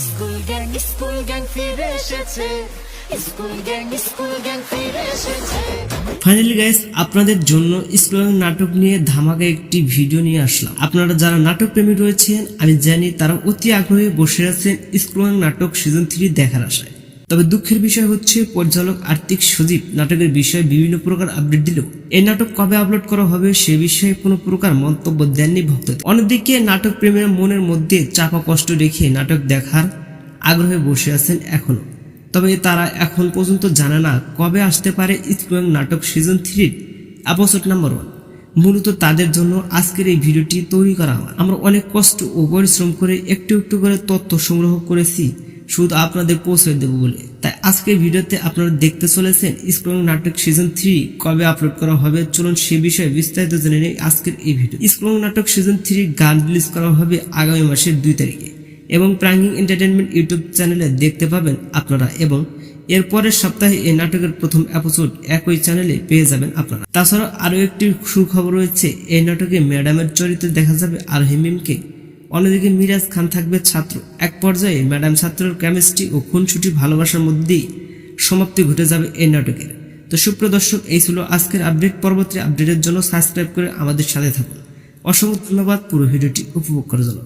School gang school gang ফিরে এসেছে। Finally guys আপনাদের জন্য স্কুল নাটক নিয়ে ধামাকা একটি ভিডিও নিয়ে আসলাম। আপনারা যারা নাটক প্রেমী রয়েছেন, আমি জানি তারা অতি আগ্রহে বসে আছেন স্কুল নাটক সিজন থ্রি দেখার আশায়। তবে দুঃখের বিষয় হচ্ছে, পরিচালক আর্থিক সজীব নাটকের বিষয়ে বিভিন্ন প্রকার আপডেট দিলেও এই নাটক কবে আপলোড করা হবে সে বিষয়ে কোনো প্রকার মন্তব্য দেননি ভক্ত অন্যদিকে নাটক প্রেমীর মনের মধ্যে চাপা কষ্ট রেখে নাটক দেখার আগ্রহে বসে আছেন এখনও তবে তারা এখন পর্যন্ত জানে না কবে আসতে পারে স্কুল নাটক সিজন থ্রির এপিসোড নাম্বার ওয়ান। মূলত তাদের জন্য আজকের এই ভিডিওটি তৈরি করা আমার। আমরা অনেক কষ্ট ও পরিশ্রম করে একটু একটু করে তথ্য সংগ্রহ করেছি। শুধু আপনাদের পৌঁছে দেবো বলে। তাই আজকের ভিডিওতে আপনারা দেখতে চলেছেন স্কুল নাটক সিজন থ্রি কবে আপলোড করা হবে। চলুন সে বিষয়ে বিস্তারিত জেনে নেই আজকের এই ভিডিও। স্কুল নাটক সিজন থ্রি গান রিলিজ করা হবে আগামী মাসের দুই তারিখে। এবং প্রাঙ্গিং এন্টারটেনমেন্ট ইউটিউব চ্যানেলে দেখতে পাবেন আপনারা এবং এর পরের সপ্তাহে এই নাটকের প্রথম এপিসোড একই চ্যানেলে পেয়ে যাবেন আপনারা। তাছাড়া আরও একটি সুখবর রয়েছে, এই নাটকে ম্যাডামের চরিত্রে দেখা যাবে আর হিমিমকে অন্যদিকে মিরাজ খান থাকবে ছাত্র। এক পর্যায়ে ম্যাডাম ছাত্রের কেমিস্ট্রি ও খুনসুটি ভালোবাসার মধ্যেই সমাপ্তি ঘটে যাবে এই নাটকের। তো সুপ্রিয় দর্শক, এই ছিল আজকের আপডেট। পরবর্তী আপডেটের জন্য সাবস্ক্রাইব করে আমাদের সাথে থাকুন। অসংখ্য ধন্যবাদ। পুরো ভিডিওটি উপভোগ করার জন্য।